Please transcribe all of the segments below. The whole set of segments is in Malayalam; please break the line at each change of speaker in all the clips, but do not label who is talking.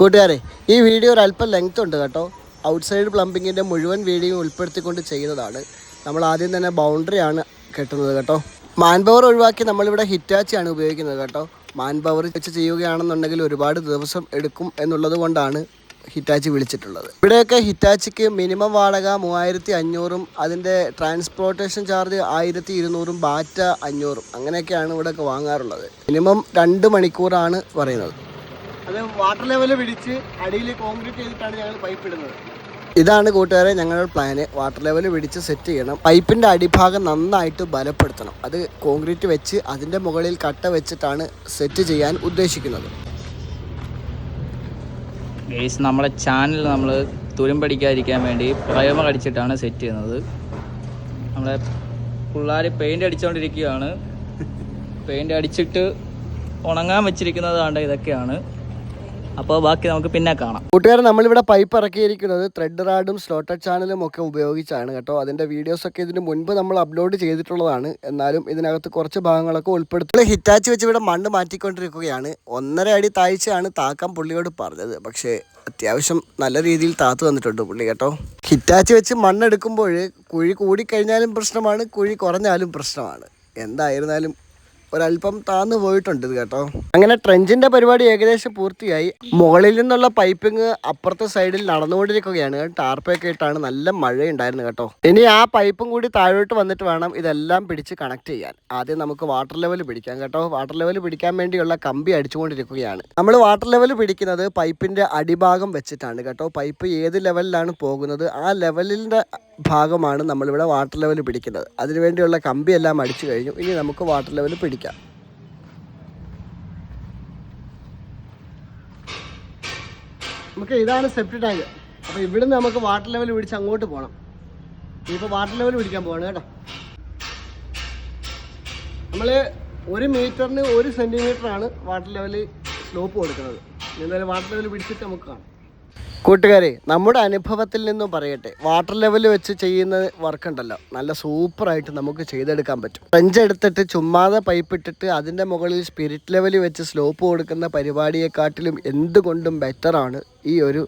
കൂട്ടുകാരെ ഈ വീഡിയോ ഒരു അല്പം ലെങ്ത് ഉണ്ട് കേട്ടോ. ഔട്ട്സൈഡ് പ്ലംബിങ്ങിന്റെ മുഴുവൻ വീഡിയോ ഉൾപ്പെടുത്തിക്കൊണ്ട് ചെയ്യുന്നതാണ്. നമ്മൾ ആദ്യം തന്നെ ബൗണ്ടറി ആണ് കെട്ടുന്നത് കേട്ടോ. മാൻ പവർ ഒഴിവാക്കി നമ്മളിവിടെ ഹിറ്റാച്ചിയാണ് ഉപയോഗിക്കുന്നത് കേട്ടോ. മാൻ പവർ വെച്ച് ചെയ്യുകയാണെന്നുണ്ടെങ്കിൽ ഒരുപാട് ദിവസം എടുക്കും എന്നുള്ളത് ഹിറ്റാച്ചി വിളിച്ചിട്ടുള്ളത്. ഇവിടെയൊക്കെ ഹിറ്റാച്ചിക്ക് മിനിമം വാടക മൂവായിരത്തി അഞ്ഞൂറും അതിന്റെ ട്രാൻസ്പോർട്ടേഷൻ ചാർജ് ആയിരത്തി ഇരുന്നൂറും ബാറ്റ അഞ്ഞൂറും അങ്ങനെയൊക്കെയാണ് ഇവിടെയൊക്കെ വാങ്ങാറുള്ളത്. മിനിമം രണ്ട് മണിക്കൂറാണ് പറയുന്നത്. അത് വാട്ടർ ലെവൽ പിടിച്ച് അടിയിൽ കോൺക്രീറ്റ് ചെയ്തിട്ടാണ് ഞങ്ങൾ പൈപ്പ് ഇടുന്നത്. ഇതാണ് കൂട്ടുകാരെ ഞങ്ങളുടെ പ്ലാന് വാട്ടർ ലെവൽ പിടിച്ച് സെറ്റ് ചെയ്യണം. പൈപ്പിന്റെ അടിഭാഗം നന്നായിട്ട് ബലപ്പെടുത്തണം. അത് കോൺക്രീറ്റ് വെച്ച് അതിന്റെ മുകളിൽ കട്ട വെച്ചിട്ടാണ് സെറ്റ് ചെയ്യാൻ ഉദ്ദേശിക്കുന്നത്.
ഗെയ്സ് നമ്മളെ ചാനൽ നമ്മൾ തുരുമ്പടിക്കാതിരിക്കാൻ വേണ്ടി പ്രയമ കടിച്ചിട്ടാണ് സെറ്റ് ചെയ്യുന്നത്. നമ്മളെ പിള്ളേർ പെയിന്റ് അടിച്ചുകൊണ്ടിരിക്കുകയാണ് പെയിന്റ് അടിച്ചിട്ട് ഉണങ്ങാൻ വെച്ചിരിക്കുന്നതാണ്ട് ഇതൊക്കെയാണ്. അപ്പോൾ ബാക്കി നമുക്ക് പിന്നെ കാണാം.
കൂട്ടുകാരെ നമ്മളിവിടെ പൈപ്പ് ഇറക്കിയിരിക്കുന്നത് ത്രെഡ് റാഡും സ്ലോട്ടഡ് ചാനലും ഒക്കെ ഉപയോഗിച്ചാണ് കേട്ടോ. അതിന്റെ വീഡിയോസൊക്കെ ഇതിന് മുൻപ് നമ്മൾ അപ്ലോഡ് ചെയ്തിട്ടുള്ളതാണ്. എന്നാലും ഇതിനകത്ത് കുറച്ച് ഭാഗങ്ങളൊക്കെ ഉൾപ്പെടുത്തി. ഹിറ്റാച്ച് വെച്ച് ഇവിടെ മണ്ണ് മാറ്റിക്കൊണ്ടിരിക്കുകയാണ്. ഒന്നര അടി താഴ്ചയാണ് താക്കാൻ പുള്ളിയോട് പറഞ്ഞത്. പക്ഷേ അത്യാവശ്യം നല്ല രീതിയിൽ താത്തു തന്നിട്ടുണ്ട് പുള്ളി കേട്ടോ. ഹിറ്റാച്ച് വെച്ച് മണ്ണെടുക്കുമ്പോൾ കുഴി കൂടിക്കഴിഞ്ഞാലും പ്രശ്നമാണ് കുഴി കുറഞ്ഞാലും പ്രശ്നമാണ്. എന്തായിരുന്നാലും ഒരല്പം താന്നു പോയിട്ടുണ്ട് കേട്ടോ. അങ്ങനെ ട്രെഞ്ചിന്റെ പരിപാടി ഏകദേശം പൂർത്തിയായി. മുകളിൽ നിന്നുള്ള പൈപ്പിങ് അപ്പുറത്തെ സൈഡിൽ നടന്നുകൊണ്ടിരിക്കുകയാണ്. ടാർപ്പൊക്കെ ഇട്ടാണ് നല്ല മഴയുണ്ടായിരുന്നു കേട്ടോ. ഇനി ആ പൈപ്പും കൂടി താഴോട്ട് വന്നിട്ട് വേണം ഇതെല്ലാം പിടിച്ച് കണക്ട് ചെയ്യാൻ. ആദ്യം നമുക്ക് വാട്ടർ ലെവൽ പിടിക്കാം കേട്ടോ. വാട്ടർ ലെവൽ പിടിക്കാൻ വേണ്ടിയുള്ള കമ്പി അടിച്ചുകൊണ്ടിരിക്കുകയാണ്. നമ്മൾ വാട്ടർ ലെവൽ പിടിക്കുന്നത് പൈപ്പിന്റെ അടിഭാഗം വെച്ചിട്ടാണ് കേട്ടോ. പൈപ്പ് ഏത് ലെവലിലാണ് പോകുന്നത്? ആ ലെവലിന്റെ ഭാഗമാണ് നമ്മളിവിടെ വാട്ടർ ലെവൽ പിടിക്കുന്നത്. അതിനുവേണ്ടിയുള്ള കമ്പിയെല്ലാം അടിച്ചു കഴിഞ്ഞു. ഇനി നമുക്ക് വാട്ടർ ലെവൽ പിടിക്കാം. നമുക്ക് ഇതാണ് സെപ്റ്റ് ടാങ്ക് അപ്പോൾ ഇവിടുന്ന് നമുക്ക് വാട്ടർ ലെവൽ പിടിച്ച് അങ്ങോട്ട് പോകണം ഇപ്പൊ വാട്ടർ ലെവൽ പിടിക്കാൻ പോവാണ് കേട്ടോ. നമ്മൾ ഒരു മീറ്ററിന് ഒരു ആണ് വാട്ടർ ലെവൽ സ്ലോപ്പ് കൊടുക്കുന്നത്. എന്തായാലും വാട്ടർ ലെവൽ പിടിച്ചിട്ട് നമുക്ക് കാണാം. കൂട്ടുകാരെ നമ്മുടെ അനുഭവത്തിൽ നിന്നും പറയട്ടെ. വാട്ടർ ലെവൽ വെച്ച് ചെയ്യുന്ന വർക്ക് ഉണ്ടല്ലോ. നല്ല സൂപ്പറായിട്ട് നമുക്ക് ചെയ്തെടുക്കാൻ പറ്റും. ഫ്രഞ്ച് എടുത്തിട്ട് ചുമ്മാതെ പൈപ്പ് ഇട്ടിട്ട് അതിന്റെ മുകളിൽ സ്പിരിറ്റ് ലെവൽ വെച്ച് സ്ലോപ്പ് കൊടുക്കുന്ന പരിപാടിയെക്കാട്ടിലും എന്തുകൊണ്ടും ബെറ്ററാണ് ഈ ഒരു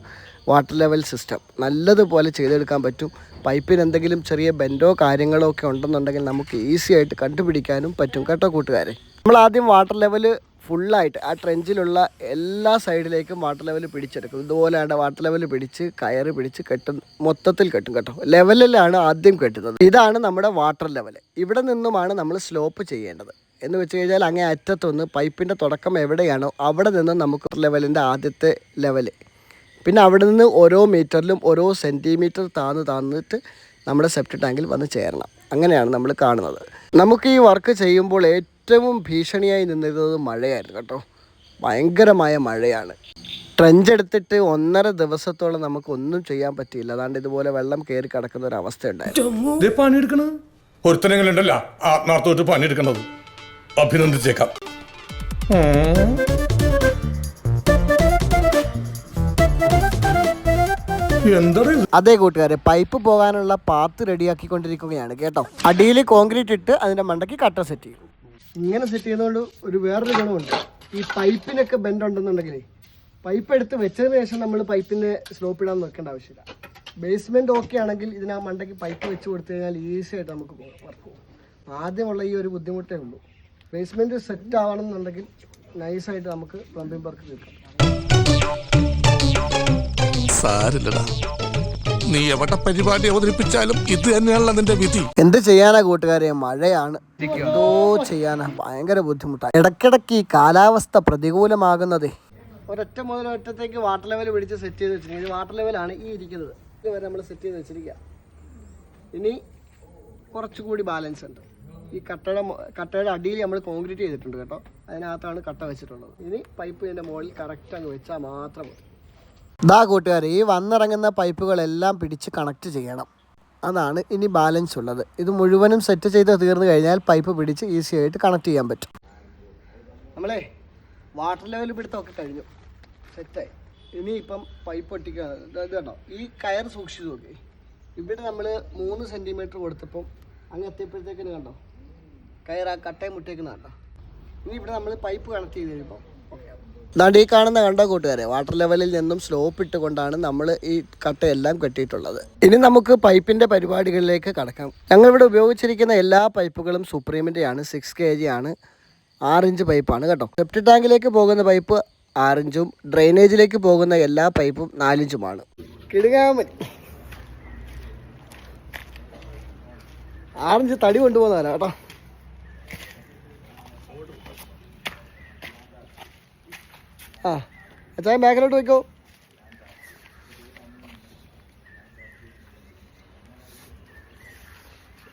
വാട്ടർ ലെവൽ സിസ്റ്റം നല്ലതുപോലെ ചെയ്തെടുക്കാൻ പറ്റും. പൈപ്പിന് എന്തെങ്കിലും ചെറിയ ബെൻഡോ കാര്യങ്ങളോ ഒക്കെ ഉണ്ടെന്നുണ്ടെങ്കിൽ നമുക്ക് ഈസി ആയിട്ട് കണ്ടുപിടിക്കാനും പറ്റും. കേട്ടോ കൂട്ടുകാരെ? നമ്മൾ ആദ്യം വാട്ടർ ലെവൽ ഫുള്ളായിട്ട് ആ ട്രെഞ്ചിലുള്ള എല്ലാ സൈഡിലേക്കും വാട്ടർ ലെവൽ പിടിച്ചെടുക്കും. ഇതുപോലെയാണ് വാട്ടർ ലെവൽ പിടിച്ച് കയറ് പിടിച്ച് കെട്ടും മൊത്തത്തിൽ കെട്ടും കേട്ടോ. ലെവലിലാണ് ആദ്യം കെട്ടുന്നത്. ഇതാണ് നമ്മുടെ വാട്ടർ ലെവൽ ഇവിടെ നിന്നുമാണ് നമ്മൾ സ്ലോപ്പ് ചെയ്യേണ്ടത്. എന്ന് വെച്ച് കഴിഞ്ഞാൽ അങ്ങേ അറ്റത്തൊന്ന് പൈപ്പിന്റെ തുടക്കം എവിടെയാണോ അവിടെ നിന്ന് നമുക്ക് ലെവലിന്റെ ആദ്യത്തെ ലെവൽ പിന്നെ അവിടെ നിന്ന് ഓരോ മീറ്ററിലും ഓരോ സെന്റിമീറ്റർ താന്ന് താന്നിട്ട് നമ്മുടെ സെപ്റ്റ് ടാങ്കിൽ വന്ന് ചേരണം. അങ്ങനെയാണ് നമ്മൾ കാണുന്നത്. നമുക്ക് ഈ വർക്ക് ചെയ്യുമ്പോൾ ഏറ്റവും ഭീഷണിയായി നിന്നിരുന്നത് മഴയായിരുന്നു കേട്ടോ. ഭയങ്കരമായ മഴയാണ്. ട്രെഞ്ച് എടുത്തിട്ട് ഒന്നര ദിവസത്തോളം നമുക്ക് ഒന്നും ചെയ്യാൻ പറ്റിയില്ല. അതാണ്ട് ഇതുപോലെ വെള്ളം കയറി കിടക്കുന്ന ഒരു അവസ്ഥ ഉണ്ടായിരുന്നു
അഭിനന്ദിച്ചേക്കാം.
അതേ കൂട്ടുകാരെ പൈപ്പ് പോകാനുള്ള പാത്ത് റെഡിയാക്കിക്കൊണ്ടിരിക്കുകയാണ് കേട്ടോ. അടിയിൽ കോൺക്രീറ്റ് ഇട്ട് അതിന്റെ മണ്ടയ്ക്ക് കട്ട സെറ്റ് ചെയ്യും ഇങ്ങനെ സെറ്റ് ചെയ്യുന്നതുകൊണ്ട് ഒരു വേറൊരു ഗുണമുണ്ട്. ഈ പൈപ്പിനൊക്കെ ബെൻഡ് ഉണ്ടെന്നുണ്ടെങ്കിലേ പൈപ്പ് എടുത്ത് വെച്ചതിന് ശേഷം നമ്മൾ പൈപ്പിന്റെ സ്ലോപ്പ് ഇടാൻ നോക്കേണ്ട ആവശ്യമില്ല. ബേസ്മെന്റ് ഓക്കെ ആണെങ്കിൽ ഇതിനാ മണ്ടയ്ക്ക് പൈപ്പ് വെച്ച് കൊടുത്തു കഴിഞ്ഞാൽ ഈസി ആയിട്ട് നമുക്ക് വർക്ക് പോകും ആദ്യമുള്ള ഈ ഒരു ബുദ്ധിമുട്ടേ ഉള്ളൂ. ബേസ്മെന്റ് സെറ്റ് ആവണമെന്നുണ്ടെങ്കിൽ നൈസായിട്ട് നമുക്ക് പ്ലംബിംഗ് വർക്ക് തീർക്കാം
സാരില്ലടാ. നീ എവിടെ പരിപാടി അവതരിപ്പിച്ചാലും ഇത് തന്നെയാണല്ലോ നിന്റെ വിധി.
എന്ത് ചെയ്യാനാ കൂട്ടുകാരെ? മഴയാണ്. എന്തോ ചെയ്യാനാ? ഭയങ്കര ബുദ്ധിമുട്ടാണ് ഇടക്കിടക്ക് ഈ കാലാവസ്ഥ പ്രതികൂലമാകുന്നതേ. ഒരൊറ്റ മുതൽ ഒറ്റത്തേക്ക് വാട്ടർ ലെവൽ പിടിച്ച് സെറ്റ് ചെയ്ത് വെച്ചിരിക്കുന്നത് ഈ വാട്ടർ ലെവലാണ് ഈ ഇരിക്കുന്നത്. ഇത് വരെ നമ്മൾ സെറ്റ് ചെയ്ത് വെച്ചിരിക്കുക. ഇനി കുറച്ചുകൂടി ബാലൻസ് ഉണ്ട്. ഈ കട്ടയുടെ കട്ടയുടെ അടിയിൽ നമ്മൾ കോൺക്രീറ്റ് ചെയ്തിട്ടുണ്ട് കേട്ടോ. അതിനകത്താണ് കട്ട വെച്ചിട്ടുള്ളത്. ഇനി പൈപ്പ് ഇതിന്റെ മുകളിൽ കറക്റ്റ് അങ്ങ് വെച്ചാൽ മാത്രം മതി. ദാ കൂട്ടുകാർ ഈ വന്നിറങ്ങുന്ന പൈപ്പുകളെല്ലാം പിടിച്ച് കണക്ട് ചെയ്യണം. അതാണ് ഇനി ബാലൻസ് ഉള്ളത്. ഇത് മുഴുവനും സെറ്റ് ചെയ്ത് തീർന്നു കഴിഞ്ഞാൽ പൈപ്പ് പിടിച്ച് ഈസി ആയിട്ട് കണക്ട് ചെയ്യാൻ പറ്റും. നമ്മളെ വാട്ടർ ലെവൽ പിടുത്തമൊക്കെ കഴിഞ്ഞു. സെറ്റായി ഇനിയിപ്പം പൈപ്പ് ഇത് കണ്ടോ ഈ കയർ സൂക്ഷിച്ചു നോക്കി. ഇവിടെ നമ്മൾ മൂന്ന് സെന്റിമീറ്റർ കൊടുത്തപ്പം അങ്ങ് എത്തിയപ്പോഴത്തേക്കിന് കണ്ടോ? കയർ ആ കട്ടയും മുട്ടേക്കുന്ന കണ്ടോ? ഇനി ഇവിടെ നമ്മൾ പൈപ്പ് കണക്ട് ചെയ്ത് കഴിയുമ്പോൾ ദാണ്ട് ഈ കാണുന്ന കണ്ട കൂട്ടുകാരെ വാട്ടർ ലെവലിൽ നിന്നും സ്ലോപ്പ് ഇട്ടുകൊണ്ടാണ് നമ്മൾ ഈ കട്ടയെല്ലാം കെട്ടിയിട്ടുള്ളത്. ഇനി നമുക്ക് പൈപ്പിന്റെ പരിപാടികളിലേക്ക് കടക്കാം. ഞങ്ങളിവിടെ ഉപയോഗിച്ചിരിക്കുന്ന എല്ലാ പൈപ്പുകളും സുപ്രീമിന്റെയാണ് സിക്സ് കെ ജി ആണ് ആറിഞ്ച് പൈപ്പാണ് കേട്ടോ. സെപ്റ്റ് ടാങ്കിലേക്ക് പോകുന്ന പൈപ്പ് ആറിഞ്ചും ഡ്രെയിനേജിലേക്ക് പോകുന്ന എല്ലാ പൈപ്പും നാലിഞ്ചുമാണ്. കിടുകാമൻ ആറിഞ്ച് തടി കൊണ്ടുപോകുന്നവരാ കേട്ടോ. ആ അച്ഛാ ബാക്കിലോട്ട് വയ്ക്കോ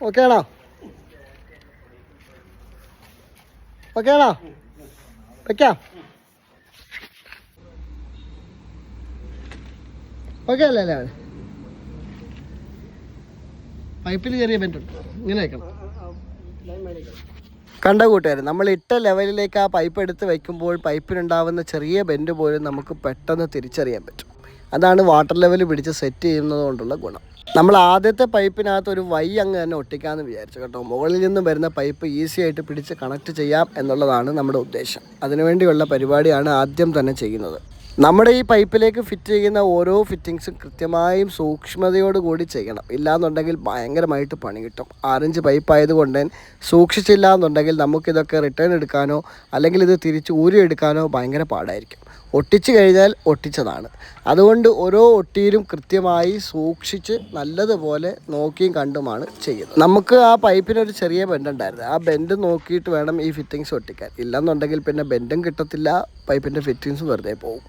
ഓക്കെ ആണോ? ഓക്കെ ആണോ? വെക്കാം. ഓക്കെ അല്ലേ അല്ലേ? പൈപ്പിൽ ചെറിയ പെന്റുണ്ട്. ഇങ്ങനെ വെക്കണം. കണ്ട കൂട്ടുകാർ നമ്മൾ ഇട്ട ലെവലിലേക്ക് ആ പൈപ്പ് എടുത്ത് വയ്ക്കുമ്പോൾ പൈപ്പിനുണ്ടാവുന്ന ചെറിയ ബെൻഡ് പോലും നമുക്ക് പെട്ടെന്ന് തിരിച്ചറിയാൻ പറ്റും. അതാണ് വാട്ടർ ലെവൽ പിടിച്ച് സെറ്റ് ചെയ്യുന്നത് കൊണ്ടുള്ള ഗുണം. നമ്മൾ ആദ്യത്തെ പൈപ്പിനകത്ത് ഒരു വൈ അങ്ങ് തന്നെ ഒട്ടിക്കാമെന്ന് വിചാരിച്ചു കേട്ടോ. മുകളിൽ നിന്നും വരുന്ന പൈപ്പ് ഈസി ആയിട്ട് പിടിച്ച് കണക്ട് ചെയ്യാം എന്നുള്ളതാണ് നമ്മുടെ ഉദ്ദേശം. അതിനുവേണ്ടിയുള്ള പരിപാടിയാണ് ആദ്യം തന്നെ ചെയ്യുന്നത്. നമ്മുടെ ഈ പൈപ്പിലേക്ക് ഫിറ്റ് ചെയ്യുന്ന ഓരോ ഫിറ്റിങ്സും കൃത്യമായും സൂക്ഷ്മതയോട് കൂടി ചെയ്യണം. ഇല്ലാന്നുണ്ടെങ്കിൽ ഭയങ്കരമായിട്ട് പണി കിട്ടും. ആറഞ്ച് പൈപ്പ് ആയതുകൊണ്ട് സൂക്ഷിച്ചില്ല എന്നുണ്ടെങ്കിൽ നമുക്കിതൊക്കെ റിട്ടേൺ എടുക്കാനോ അല്ലെങ്കിൽ ഇത് തിരിച്ച് ഊരി എടുക്കാനോ ഭയങ്കര പാടായിരിക്കും. ഒട്ടിച്ചു കഴിഞ്ഞാൽ ഒട്ടിച്ചതാണ്. അതുകൊണ്ട് ഓരോ ഒട്ടിയിലും കൃത്യമായി സൂക്ഷിച്ച് നല്ലതുപോലെ നോക്കിയും കണ്ടുമാണ് ചെയ്യുന്നത്. നമുക്ക് ആ പൈപ്പിനൊരു ചെറിയ ബെൻഡുണ്ടായിരുന്നു ആ ബെൻഡ് നോക്കിയിട്ട് വേണം ഈ ഫിറ്റിങ്സ് ഒട്ടിക്കാൻ. ഇല്ലെന്നുണ്ടെങ്കിൽ പിന്നെ ബെൻഡും കിട്ടത്തില്ല പൈപ്പിന്റെ ഫിറ്റിങ്സും വെറുതെ പോകും.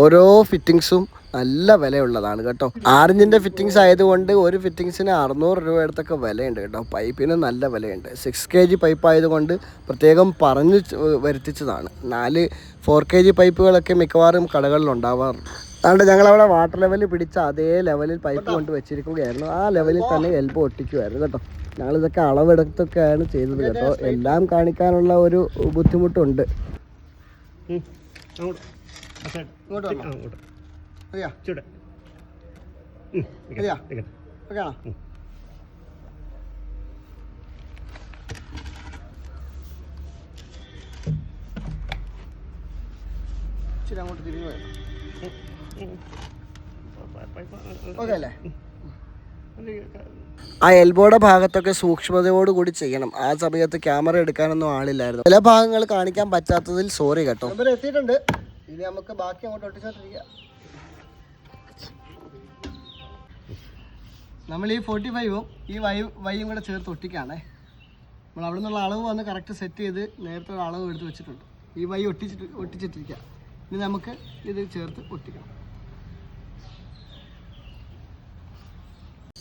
ഓരോ ഫിറ്റിങ്സും നല്ല വിലയുള്ളതാണ് കേട്ടോ. ആറിഞ്ചിന്റെ ഫിറ്റിങ്സ് ആയതുകൊണ്ട് ഒരു ഫിറ്റിങ്സിന് അറുന്നൂറ് രൂപ അടുത്തൊക്കെ വിലയുണ്ട് കേട്ടോ. പൈപ്പിന് നല്ല വിലയുണ്ട്. സിക്സ് കെ ജി പൈപ്പ് ആയതുകൊണ്ട് പ്രത്യേകം പറഞ്ഞ് വരുത്തിച്ചതാണ്. നാല് ഫോർ കെ ജി പൈപ്പുകളൊക്കെ മിക്കവാറും കടകളിൽ ഉണ്ടാവാറുണ്ട്. അതുകൊണ്ട് ഞങ്ങളവിടെ വാട്ടർ ലെവൽ പിടിച്ച അതേ ലെവലിൽ പൈപ്പ് കൊണ്ട് വെച്ചിരിക്കുകയായിരുന്നു. ആ ലെവലിൽ തന്നെ എൽബോ ഒട്ടിക്കുമായിരുന്നു കേട്ടോ. ഞങ്ങളിതൊക്കെ അളവെടുത്തൊക്കെയാണ് ചെയ്തത് കേട്ടോ. എല്ലാം കാണിക്കാനുള്ള ഒരു ബുദ്ധിമുട്ടുണ്ട്. ഇങ്ങോട്ട് അതെയാ? മതിയോ? മതിയോ? ഓക്കെ ആണോ? ഇച്ചിരി അങ്ങോട്ട് തിരിഞ്ഞു? ഓക്കെ അല്ലേ ആ എൽബോയുടെ ഭാഗത്തൊക്കെ സൂക്ഷ്മതയോട് കൂടി ചെയ്യണം. ആ സമയത്ത് ക്യാമറ എടുക്കാനൊന്നും ആളില്ലായിരുന്നു. ചില ഭാഗങ്ങൾ കാണിക്കാൻ പറ്റാത്തതിൽ സോറി കേട്ടോ. എത്തിയിട്ടുണ്ട്. ഇനി നമുക്ക് ബാക്കി അങ്ങോട്ട് ഒട്ടിച്ചോട്ടിരിക്കാം നമ്മൾ ഈ ഫോർട്ടി ഫൈവും ഈ വൈ വൈയും കൂടെ ചേർത്ത് ഒട്ടിക്കാണേ. നമ്മൾ അവിടെ നിന്നുള്ള അളവ് വന്ന് കറക്റ്റ് സെറ്റ് ചെയ്ത് നേരത്തെ അളവ് എടുത്ത് വെച്ചിട്ടുണ്ട്. ഈ വൈ ഒട്ടിച്ചിട്ട് ഒട്ടിച്ചിട്ടിരിക്കുക ഇനി നമുക്ക് ഇത് ചേർത്ത് ഒട്ടിക്കണം.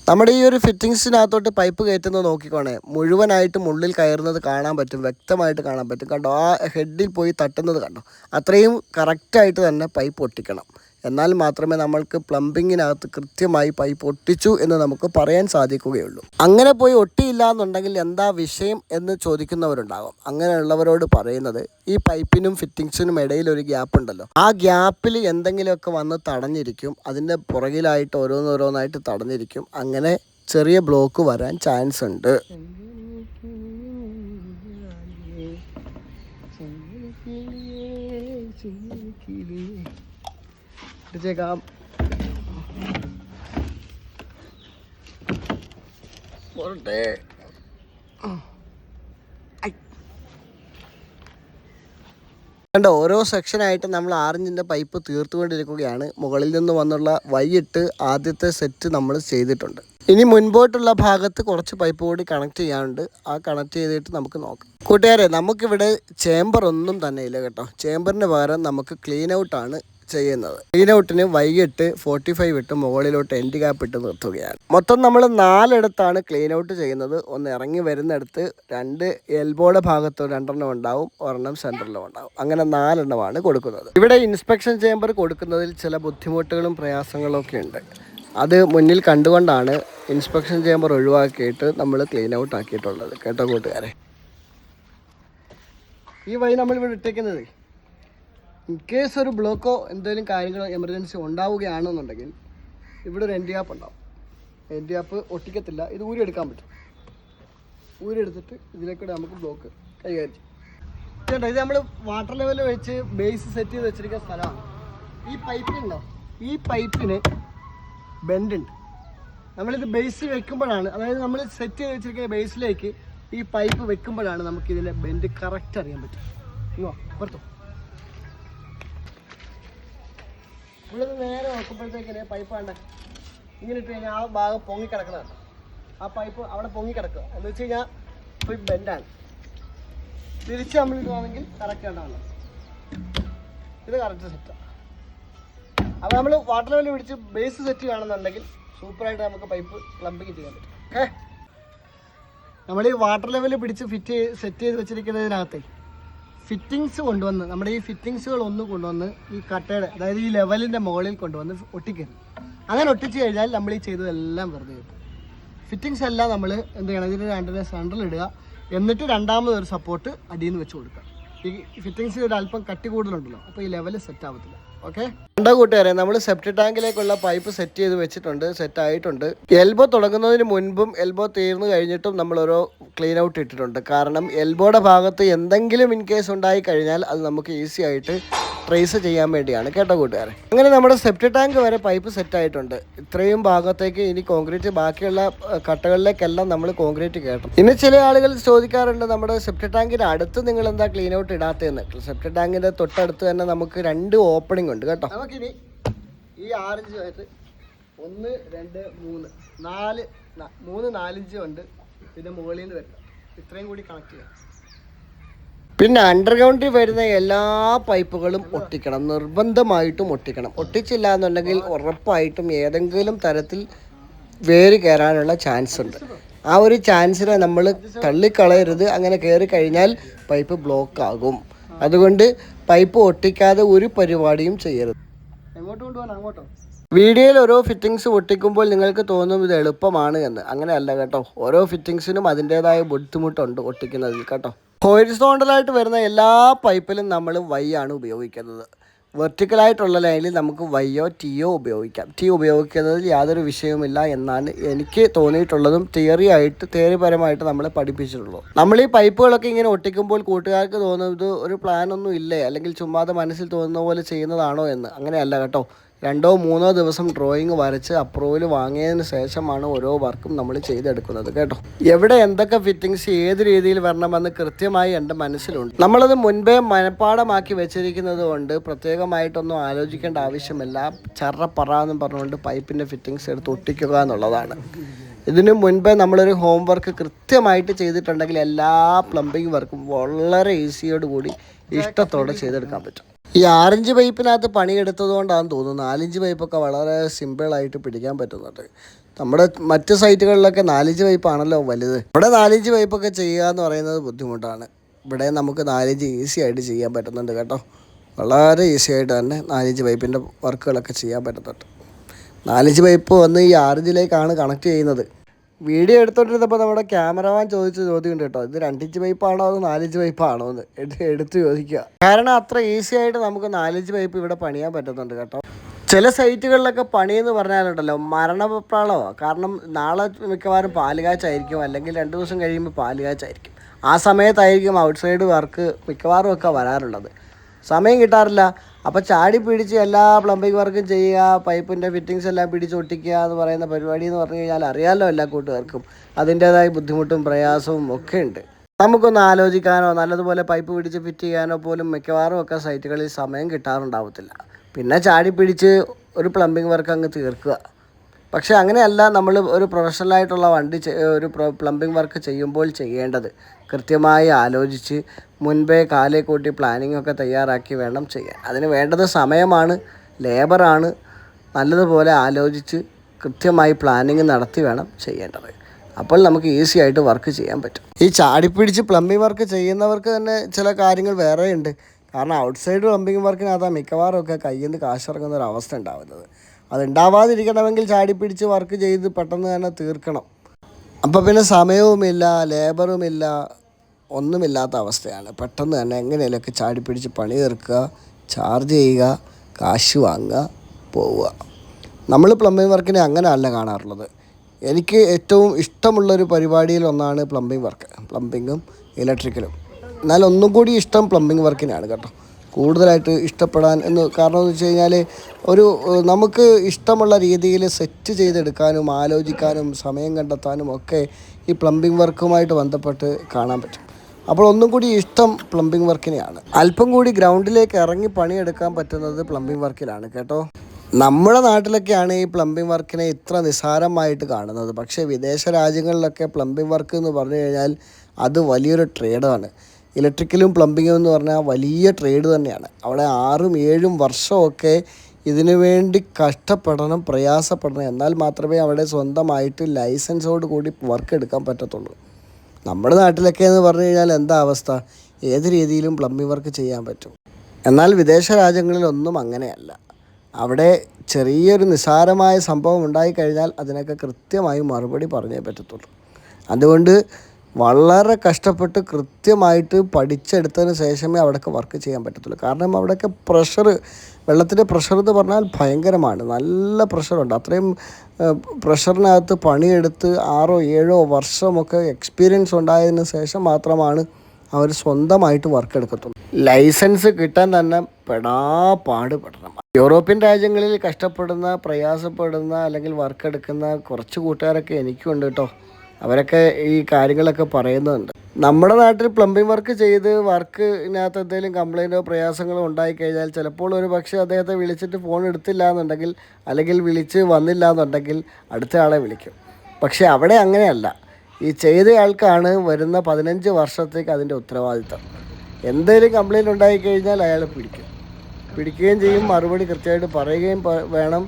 നമ്മുടെ ഈ ഒരു ഫിറ്റിങ്സിനകത്തോട്ട് പൈപ്പ് കയറ്റുന്നത് നോക്കിക്കോണേ. മുഴുവനായിട്ടും ഉള്ളിൽ കയറുന്നത് കാണാൻ പറ്റും വ്യക്തമായിട്ട് കാണാൻ പറ്റും. കണ്ടോ? ആ ഹെഡിൽ പോയി തട്ടുന്നത് കണ്ടോ? അത്രയും കറക്റ്റായിട്ട് തന്നെ പൈപ്പ് ഒട്ടിക്കണം എന്നാൽ മാത്രമേ നമ്മൾക്ക് പ്ലംബിങ്ങിനകത്ത് കൃത്യമായി പൈപ്പ് ഒട്ടിച്ചു എന്ന് നമുക്ക് പറയാൻ സാധിക്കുകയുള്ളൂ. അങ്ങനെ പോയി ഒട്ടിയില്ല എന്നുണ്ടെങ്കിൽ എന്താ വിഷയം എന്ന് ചോദിക്കുന്നവരുണ്ടാകും. അങ്ങനെയുള്ളവരോട് പറയുന്നത് ഈ പൈപ്പിനും ഫിറ്റിങ്സിനും ഇടയിൽ ഒരു ഗ്യാപ്പ് ഉണ്ടല്ലോ. ആ ഗ്യാപ്പിൽ എന്തെങ്കിലുമൊക്കെ വന്ന് തടഞ്ഞിരിക്കും. അതിന്റെ പുറകിലായിട്ട് ഓരോന്നോരോന്നായിട്ട് തടഞ്ഞിരിക്കും. അങ്ങനെ ചെറിയ ബ്ലോക്ക് വരാൻ ചാൻസ് ഉണ്ട്. ഇട്ടേക്കാം പോരട്ടെ. കണ്ടോ ഓരോ സെക്ഷനായിട്ട് നമ്മൾ ആറിഞ്ചിന്റെ പൈപ്പ് തീർത്തുകൊണ്ടിരിക്കുകയാണ്. മുകളിൽ നിന്ന് വന്നുള്ള വൈകിട്ട് ആദ്യത്തെ സെറ്റ് നമ്മൾ ചെയ്തിട്ടുണ്ട്. ഇനി മുൻപോട്ടുള്ള ഭാഗത്ത് കുറച്ച് പൈപ്പ് കൂടി കണക്ട് ചെയ്യാനുണ്ട്. ആ കണക്ട് ചെയ്തിട്ട് നമുക്ക് നോക്കാം. കൂട്ടുകാരെ നമുക്കിവിടെ ചേംബർ ഒന്നും തന്നെ ഇല്ല കേട്ടോ. ചേംബറിന് പകരം നമുക്ക് ക്ലീൻ ഔട്ടാണ് ചെയ്യുന്നത്. ഔട്ടിന് വൈകിട്ട് ഫോർട്ടി ഫൈവ് ഇട്ട് മുകളിലോട്ട് എൻഡ് ക്യാപ്പ് ഇട്ട് നിർത്തുകയാണ്. മൊത്തം നമ്മൾ നാലിടത്താണ് ക്ലീൻ ഔട്ട് ചെയ്യുന്നത്. ഒന്ന് ഇറങ്ങി വരുന്നിടത്ത് രണ്ട് എൽബോയുടെ ഭാഗത്ത് രണ്ടെണ്ണം ഉണ്ടാവും. ഒരെണ്ണം സെന്ററിലും ഉണ്ടാവും. അങ്ങനെ നാലെണ്ണമാണ് കൊടുക്കുന്നത്. ഇവിടെ ഇൻസ്പെക്ഷൻ ചേംബർ കൊടുക്കുന്നതിൽ ചില ബുദ്ധിമുട്ടുകളും പ്രയാസങ്ങളും ഒക്കെ ഉണ്ട്. അത് മുന്നിൽ കണ്ടുകൊണ്ടാണ് ഇൻസ്പെക്ഷൻ ചേംബർ ഒഴിവാക്കിയിട്ട് നമ്മൾ ക്ലീൻ ഔട്ട് ആക്കിയിട്ടുള്ളത്. കേട്ടോ കൂട്ടുകാരെ? ഈ വഴി നമ്മൾ ഇവിടെ ഇട്ടേക്കുന്നത്? ഇൻ കേസ് ഒരു ബ്ലോക്കോ എന്തെങ്കിലും കാര്യങ്ങളോ എമർജൻസി ഉണ്ടാവുകയാണെന്നുണ്ടെങ്കിൽ ഇവിടെ ഒരു എൻ ഡി ആപ്പ് ഉണ്ടാവും. എൻ ഡി ആപ്പ് ഒട്ടിക്കത്തില്ല. ഇത് ഊരി എടുക്കാൻ പറ്റും. ഊരി എടുത്തിട്ട് ഇതിലേക്കൂടെ നമുക്ക് ബ്ലോക്ക് കൈകാര്യം ചെയ്യും. ഇത് നമ്മൾ വാട്ടർ ലെവൽ വെച്ച് ബേസ് സെറ്റ് ചെയ്ത് വെച്ചിരിക്കുന്ന സ്ഥലമാണ്. ഈ പൈപ്പ് ഉണ്ടോ? ഈ പൈപ്പിന് ബെൻഡുണ്ട് നമ്മളിത് ബേസ് വെക്കുമ്പോഴാണ് അതായത് നമ്മൾ സെറ്റ് ചെയ്ത് വെച്ചിരിക്കുന്ന ബേസിലേക്ക് ഈ പൈപ്പ് വെക്കുമ്പോഴാണ് നമുക്ക് ഇതിന്റെ ബെൻഡ് കറക്റ്റ് അറിയാൻ പറ്റും ഇങ്ങോ പുറത്തു നമ്മളിത് നേരെ നോക്കുമ്പോഴത്തേക്കിന് പൈപ്പ് വേണ്ട ഇങ്ങനെ ഇട്ട് കഴിഞ്ഞാൽ ആ ഭാഗം പൊങ്ങി കിടക്കുന്നതാണ്. ആ പൈപ്പ് അവിടെ പൊങ്ങി കിടക്കുക. എന്ന് വെച്ച് കഴിഞ്ഞാൽ ഇപ്പോൾ ബെൻഡാണ് തിരിച്ച് നമ്മൾ ഇടുവാണെങ്കിൽ കറക്റ്റ് ഉണ്ടാവണം ഇത് കറക്റ്റ് സെറ്റാണ് അപ്പോൾ നമ്മൾ വാട്ടർ ലെവൽ പിടിച്ച് ബേസ് സെറ്റ് ചെയ്യുകയാണെന്നുണ്ടെങ്കിൽ സൂപ്പറായിട്ട് നമുക്ക് പൈപ്പ് പ്ലംബിങ് ചെയ്യാൻ പറ്റും ഓക്കെ നമ്മൾ ഈ വാട്ടർ ലെവൽ പിടിച്ച് ഫിറ്റ് സെറ്റ് ചെയ്ത് വെച്ചിരിക്കുന്നതിനകത്ത് ഫിറ്റിങ്സ് കൊണ്ടുവന്ന് നമ്മുടെ ഈ ഫിറ്റിങ്സുകൾ ഒന്ന് കൊണ്ടുവന്ന് ഈ കട്ടയുടെ അതായത് ഈ ലെവലിന്റെ മുകളിൽ കൊണ്ടുവന്ന് ഒട്ടിക്കരുത്. അങ്ങനെ ഒട്ടിച്ച് കഴിഞ്ഞാൽ നമ്മൾ ഈ ചെയ്തതെല്ലാം വെറുതെ കിട്ടും ഫിറ്റിങ്സ് എല്ലാം നമ്മൾ എന്ത് ചെയ്യണം? ഇതിന് രണ്ടിനെ സെന്ററിൽ ഇടുക. എന്നിട്ട് രണ്ടാമത് ഒരു സപ്പോർട്ട് അടിയിൽ നിന്ന് വെച്ച് കൊടുക്കുക. ഈ ഫിറ്റിങ്സ് ഒരു അല്പം കട്ടി കൂടുതലുണ്ടല്ലോ അപ്പോൾ ഈ ലെവൽ സെറ്റ് ആവത്തില്ല. ഓക്കെ രണ്ടോ കൂട്ടുകാരെ നമ്മൾ സെപ്റ്റ് ടാങ്കിലേക്കുള്ള പൈപ്പ് സെറ്റ് ചെയ്ത് വെച്ചിട്ടുണ്ട് സെറ്റ് ആയിട്ടുണ്ട്. എൽബോ തുടങ്ങുന്നതിന് മുൻപും എൽബോ തീർന്നു കഴിഞ്ഞിട്ടും നമ്മൾ ഓരോ ക്ലീൻ ഔട്ട് ഇട്ടിട്ടുണ്ട്. കാരണം എൽബോയുടെ ഭാഗത്ത് എന്തെങ്കിലും ഇൻ കേസ് ഉണ്ടായി കഴിഞ്ഞാൽ അത് നമുക്ക് ഈസി ആയിട്ട് ട്രേസ് ചെയ്യാൻ വേണ്ടിയാണ് കേട്ടോ കൂട്ടുകാരെ. അങ്ങനെ നമ്മുടെ സെപ്റ്റ് ടാങ്ക് വരെ പൈപ്പ് സെറ്റ് ആയിട്ടുണ്ട്. ഇത്രയും ഭാഗത്തേക്ക് ഇനി കോൺക്രീറ്റ് ബാക്കിയുള്ള കട്ടകളിലേക്കെല്ലാം നമ്മൾ കോൺക്രീറ്റ് കയറ്റണം ഇനി ചില ആളുകൾ ചോദിക്കാറുണ്ട് നമ്മുടെ സെപ്റ്റ് ടാങ്കിന് അടുത്ത് നിങ്ങൾ എന്താ ക്ലീൻ ഔട്ട് ഇടാത്തതെന്ന്. സെപ്റ്റ് ടാങ്കിന്റെ തൊട്ടടുത്ത് തന്നെ നമുക്ക് രണ്ട് ഓപ്പണിംഗ് ഉണ്ട് കേട്ടോ. നമുക്കിനി ഈ ആറിഞ്ച് ഒന്ന് രണ്ട് മൂന്ന് നാല് മൂന്ന് നാലിഞ്ച് ഉണ്ട് പിന്നെ മുകളിൽ നിന്ന് വരണം. ഇത്രയും കൂടി കണക്ട് ചെയ്യാം. പിന്നെ അണ്ടർഗ്രൗണ്ടിൽ വരുന്ന എല്ലാ പൈപ്പുകളും ഒട്ടിക്കണം. നിർബന്ധമായിട്ടും ഒട്ടിക്കണം. ഒട്ടിച്ചില്ല എന്നുണ്ടെങ്കിൽ ഉറപ്പായിട്ടും ഏതെങ്കിലും തരത്തിൽ വേര് കയറാനുള്ള ചാൻസ് ഉണ്ട്. ആ ഒരു ചാൻസിനെ നമ്മൾ തള്ളിക്കളയരുത്. അങ്ങനെ കയറി കഴിഞ്ഞാൽ പൈപ്പ് ബ്ലോക്ക് ആകും. അതുകൊണ്ട് പൈപ്പ് ഒട്ടിക്കാതെ ഒരു പരിപാടിയും ചെയ്യരുത്. എങ്ങോട്ട് കൊണ്ടുപോകാൻ അങ്ങോട്ടോ? വീഡിയോയിൽ ഓരോ ഫിറ്റിങ്സ് പൊട്ടിക്കുമ്പോൾ നിങ്ങൾക്ക് തോന്നും ഇത് എളുപ്പമാണ് എന്ന്. അങ്ങനെയല്ല കേട്ടോ. ഓരോ ഫിറ്റിങ്സിനും അതിന്റെതായ ബുദ്ധിമുട്ടുണ്ട് ഒട്ടിക്കുന്നതിൽ കേട്ടോ. ഹോറിസോണ്ടലായിട്ട് വരുന്ന എല്ലാ പൈപ്പിലും നമ്മൾ വൈ ആണ് ഉപയോഗിക്കുന്നത്. വെർട്ടിക്കലായിട്ടുള്ള ലൈനിൽ നമുക്ക് വൈയോ ടിയോ ഉപയോഗിക്കാം. ടി ഉപയോഗിക്കുന്നതിൽ യാതൊരു വിഷയവുമില്ല എന്നാണ് എനിക്ക് തോന്നിയിട്ടുള്ളതും തിയറി ആയിട്ട് തിയറി പരമായിട്ട് നമ്മളെ പഠിപ്പിച്ചിട്ടുള്ളൂ. നമ്മൾ ഈ പൈപ്പുകളൊക്കെ ഇങ്ങനെ ഒട്ടിക്കുമ്പോൾ കൂട്ടുകാർക്ക് തോന്നുന്നത് ഒരു പ്ലാൻ ഒന്നും ഇല്ലേ? അല്ലെങ്കിൽ ചുമ്മാതെ മനസ്സിൽ തോന്നുന്ന പോലെ ചെയ്യുന്നതാണോ എന്ന്. അങ്ങനെയല്ല കേട്ടോ. രണ്ടോ മൂന്നോ ദിവസം ഡ്രോയിങ് വരച്ച് അപ്രൂവൽ വാങ്ങിയതിന് ശേഷമാണ് ഓരോ വർക്കും നമ്മൾ ചെയ്തെടുക്കുന്നത് കേട്ടോ. എവിടെ എന്തൊക്കെ ഫിറ്റിങ്സ് ഏത് രീതിയിൽ വരണമെന്ന് കൃത്യമായി എന്റെ മനസ്സിലുണ്ട്. നമ്മളത് മുൻപേ മനപ്പാടമാക്കി വെച്ചിരിക്കുന്നത് കൊണ്ട് പ്രത്യേകമായിട്ടൊന്നും ആലോചിക്കേണ്ട ആവശ്യമില്ല. ചറപ്പറ എന്ന് പറഞ്ഞുകൊണ്ട് പൈപ്പിന്റെ ഫിറ്റിങ്സ് എടുത്ത് ഒട്ടിക്കുക എന്നുള്ളതാണ്. ഇതിനു മുൻപേ നമ്മളൊരു ഹോം വർക്ക് കൃത്യമായിട്ട് ചെയ്തിട്ടുണ്ടെങ്കിൽ എല്ലാ പ്ലംബിംഗ് വർക്കും വളരെ ഈസിയോട് കൂടി ഇഷ്ടത്തോടെ ചെയ്തെടുക്കാൻ പറ്റും. ഈ ആറിഞ്ച് പൈപ്പിനകത്ത് പണിയെടുത്തത് കൊണ്ടാണെന്ന് തോന്നുന്നു. നാലിഞ്ച് പൈപ്പൊക്കെ വളരെ സിമ്പിളായിട്ട് പിടിക്കാൻ പറ്റുന്നുണ്ട്. നമ്മുടെ മറ്റ് സൈറ്റുകളിലൊക്കെ നാലിഞ്ച് പൈപ്പാണല്ലോ വലുത്. ഇവിടെ നാലിഞ്ച് പൈപ്പൊക്കെ ചെയ്യുക എന്ന് പറയുന്നത് ബുദ്ധിമുട്ടാണ്. ഇവിടെ നമുക്ക് നാലിഞ്ച് ഈസി ആയിട്ട് ചെയ്യാൻ പറ്റുന്നുണ്ട് കേട്ടോ. വളരെ ഈസി ആയിട്ട് തന്നെ നാലിഞ്ച് പൈപ്പിന്റെ വർക്കുകളൊക്കെ ചെയ്യാൻ പറ്റുന്നുണ്ട്. നാലിഞ്ച് പൈപ്പ് വന്ന് ഈ ആറിഞ്ചിലേക്കാണ് കണക്ട് ചെയ്യുന്നത്. വീഡിയോ എടുത്തോണ്ടിരുന്നപ്പോൾ നമ്മുടെ ക്യാമറമാൻ ചോദിച്ച ചോദ്യം ഉണ്ട് കേട്ടോ. ഇത് രണ്ടിഞ്ച് പൈപ്പാണോ അതോ നാലിഞ്ച് പൈപ്പാണോ എന്ന്? എടുത്ത് ചോദിക്കുക. കാരണം അത്ര ഈസി ആയിട്ട് നമുക്ക് നാലിഞ്ച് പൈപ്പ് ഇവിടെ പണിയാൻ പറ്റുന്നുണ്ട് കേട്ടോ. ചില സൈറ്റുകളിലൊക്കെ പണിയെന്ന് പറഞ്ഞാലുണ്ടല്ലോ മരണപ്രാളോ കാരണം നാളെ മിക്കവാറും പാലുകാച്ചായിരിക്കും അല്ലെങ്കിൽ രണ്ട് ദിവസം കഴിയുമ്പോൾ പാലുകാച്ചായിരിക്കും ആ സമയത്തായിരിക്കും ഔട്ട്സൈഡ് വർക്ക് മിക്കവാറും ഒക്കെ വരാറുള്ളത്. സമയം കിട്ടാറില്ല. അപ്പോൾ ചാടി പിടിച്ച് എല്ലാ പ്ലംബിംഗ് വർക്കും ചെയ്യുക പൈപ്പിന്റെ ഫിറ്റിങ്സ് എല്ലാം പിടിച്ച് ഒട്ടിക്കുക എന്ന് പറയുന്ന പരിപാടി എന്ന് പറഞ്ഞു കഴിഞ്ഞാൽ അറിയാമല്ലോ എല്ലാ കൂട്ടുകാർക്കും. അതിന്റേതായ ബുദ്ധിമുട്ടും പ്രയാസവും ഒക്കെ ഉണ്ട്. നമുക്കൊന്ന് ആലോചിക്കാനോ നല്ലതുപോലെ പൈപ്പ് പിടിച്ച് ഫിറ്റ് ചെയ്യാനോ പോലും മിക്കവാറും ഒക്കെ സൈറ്റുകളിൽ സമയം കിട്ടാറുണ്ടാവത്തില്ല. പിന്നെ ചാടി പിടിച്ച് ഒരു പ്ലംബിംഗ് വർക്ക് അങ്ങ് തീർക്കുക. പക്ഷേ അങ്ങനെയല്ല നമ്മൾ ഒരു പ്രൊഫഷണലായിട്ടുള്ള വണ്ടി ഒരു പ്ലംബിംഗ് വർക്ക് ചെയ്യുമ്പോൾ ചെയ്യേണ്ടത്. കൃത്യമായി ആലോചിച്ച് മുൻപേ കാലേ കൂട്ടി പ്ലാനിംഗ് ഒക്കെ തയ്യാറാക്കി വേണം ചെയ്യാൻ. അതിന് വേണ്ടത് സമയമാണ് ലേബറാണ് നല്ലതുപോലെ ആലോചിച്ച് കൃത്യമായി പ്ലാനിങ് നടത്തി വേണം ചെയ്യേണ്ടത്. അപ്പോൾ നമുക്ക് ഈസി ആയിട്ട് വർക്ക് ചെയ്യാൻ പറ്റും. ഈ ചാടിപ്പിടിച്ച് പ്ലംബിംഗ് വർക്ക് ചെയ്യുന്നവർക്ക് തന്നെ ചില കാര്യങ്ങൾ വേറെ ഉണ്ട്. കാരണം ഔട്ട്സൈഡ് പ്ലംബിംഗ് വർക്കിനകത്താണ് മിക്കവാറും ഒക്കെ കയ്യിൽ നിന്ന് കാശിറങ്ങുന്ന ഒരു അവസ്ഥ ഉണ്ടാവുന്നത്. അത് ഉണ്ടാവാതിരിക്കണമെങ്കിൽ ചാടിപ്പിടിച്ച് വർക്ക് ചെയ്ത് പെട്ടെന്ന് തന്നെ തീർക്കണം. അപ്പോൾ പിന്നെ സമയവുമില്ല ലേബറുമില്ല ഒന്നുമില്ലാത്ത അവസ്ഥയാണ്. പെട്ടെന്ന് തന്നെ എങ്ങനെയൊക്കെ ചാടിപ്പിടിച്ച് പണി തീർക്കുക ചാർജ് ചെയ്യുക കാശ് വാങ്ങുക പോവുക. നമ്മൾ പ്ലംബിംഗ് വർക്കിനെ അങ്ങനെ അല്ല കാണാറുള്ളത്. എനിക്ക് ഏറ്റവും ഇഷ്ടമുള്ളൊരു പരിപാടിയിൽ ഒന്നാണ് പ്ലംബിംഗ് വർക്ക് പ്ലംബിങ്ങും ഇലക്ട്രിക്കലും എന്നാൽ ഒന്നും കൂടി ഇഷ്ടം പ്ലംബിംഗ് വർക്കിനാണ് കേട്ടോ. കൂടുതലായിട്ട് ഇഷ്ടപ്പെടാൻ എന്ന് കാരണം എന്ന് വെച്ച് കഴിഞ്ഞാൽ ഒരു നമുക്ക് ഇഷ്ടമുള്ള രീതിയിൽ സെറ്റ് ചെയ്തെടുക്കാനും ആലോചിക്കാനും സമയം കണ്ടെത്താനും ഒക്കെ ഈ പ്ലംബിംഗ് വർക്കുമായിട്ട് ബന്ധപ്പെട്ട് കാണാൻ പറ്റും. അപ്പോൾ ഒന്നും കൂടി ഇഷ്ടം പ്ലംബിംഗ് വർക്കിനെയാണ് അല്പം കൂടി ഗ്രൗണ്ടിലേക്ക് ഇറങ്ങി പണിയെടുക്കാൻ പറ്റുന്നത് പ്ലംബിംഗ് വർക്കിലാണ് കേട്ടോ. നമ്മുടെ നാട്ടിലൊക്കെയാണ് ഈ പ്ലംബിംഗ് വർക്കിനെ ഇത്ര നിസ്സാരമായിട്ട് കാണുന്നത്. പക്ഷേ വിദേശ രാജ്യങ്ങളിലൊക്കെ പ്ലംബിംഗ് വർക്ക് എന്ന് പറഞ്ഞു കഴിഞ്ഞാൽ അത് വലിയൊരു ട്രേഡാണ് ഇലക്ട്രിക്കലും പ്ലംബിങ്ങും എന്ന് പറഞ്ഞാൽ വലിയ ട്രേഡ് തന്നെയാണ്. അവിടെ ആറും ഏഴും വർഷമൊക്കെ ഇതിനു വേണ്ടി കഷ്ടപ്പെടണം പ്രയാസപ്പെടണം. എന്നാൽ മാത്രമേ അവിടെ സ്വന്തമായിട്ട് ലൈസൻസോട് കൂടി വർക്ക് എടുക്കാൻ പറ്റത്തുള്ളൂ. നമ്മുടെ നാട്ടിലൊക്കെ എന്ന് പറഞ്ഞു കഴിഞ്ഞാൽ എന്താ അവസ്ഥ? ഏത് രീതിയിലും പ്ലംബിംഗ് വർക്ക് ചെയ്യാൻ പറ്റും. എന്നാൽ വിദേശ രാജ്യങ്ങളിലൊന്നും അങ്ങനെയല്ല. അവിടെ ചെറിയൊരു നിസ്സാരമായ സംഭവം ഉണ്ടായിക്കഴിഞ്ഞാൽ അതിനൊക്കെ കൃത്യമായി മറുപടി പറഞ്ഞേ പറ്റത്തുള്ളൂ. അതുകൊണ്ട് വളരെ കഷ്ടപ്പെട്ട് കൃത്യമായിട്ട് പഠിച്ചെടുത്തതിന് ശേഷമേ അവിടെയൊക്കെ വർക്ക് ചെയ്യാൻ പറ്റത്തുള്ളൂ. കാരണം അവിടെയൊക്കെ പ്രഷർ വെള്ളത്തിന്റെ പ്രഷർ എന്ന് പറഞ്ഞാൽ ഭയങ്കരമാണ്. നല്ല പ്രഷറുണ്ട് അത്രയും പ്രഷറിനകത്ത് പണിയെടുത്ത് ആറോ ഏഴോ വർഷമൊക്കെ എക്സ്പീരിയൻസ് ഉണ്ടായതിന് ശേഷം മാത്രമാണ് അവർ സ്വന്തമായിട്ട് വർക്ക് എടുക്കത്തുള്ളൂ. ലൈസൻസ് കിട്ടാൻ തന്നെ പെടാ പാടുപെടണം യൂറോപ്യൻ രാജ്യങ്ങളിൽ കഷ്ടപ്പെടുന്ന പ്രയാസപ്പെടുന്ന അല്ലെങ്കിൽ വർക്ക് എടുക്കുന്ന കുറച്ച് കൂട്ടുകാരൊക്കെ എനിക്കുണ്ട് കേട്ടോ. അവരൊക്കെ ഈ കാര്യങ്ങളൊക്കെ പറയുന്നുണ്ട്. നമ്മുടെ നാട്ടിൽ പ്ലംബിംഗ് വർക്ക് ചെയ്ത് വർക്കിനകത്ത് എന്തെങ്കിലും കംപ്ലൈന്റോ പ്രയാസങ്ങളോ ഉണ്ടായിക്കഴിഞ്ഞാൽ ചിലപ്പോൾ ഒരു പക്ഷേ അദ്ദേഹത്തെ വിളിച്ചിട്ട് ഫോൺ എടുത്തില്ല എന്നുണ്ടെങ്കിൽ അല്ലെങ്കിൽ വിളിച്ച് വന്നില്ല എന്നുണ്ടെങ്കിൽ അടുത്ത ആളെ വിളിക്കും. പക്ഷേ അവിടെ അങ്ങനെയല്ല. ഈ ചെയ്തയാൾക്കാണ് വരുന്ന പതിനഞ്ച് വർഷത്തേക്ക് അതിന്റെ ഉത്തരവാദിത്തം. എന്തെങ്കിലും കംപ്ലൈന്റ് ഉണ്ടായിക്കഴിഞ്ഞാൽ അയാൾ പിടിക്കും. പിടിക്കുകയും ചെയ്യും മറുപടി കൃത്യമായിട്ട് പറയുകയും വേണം.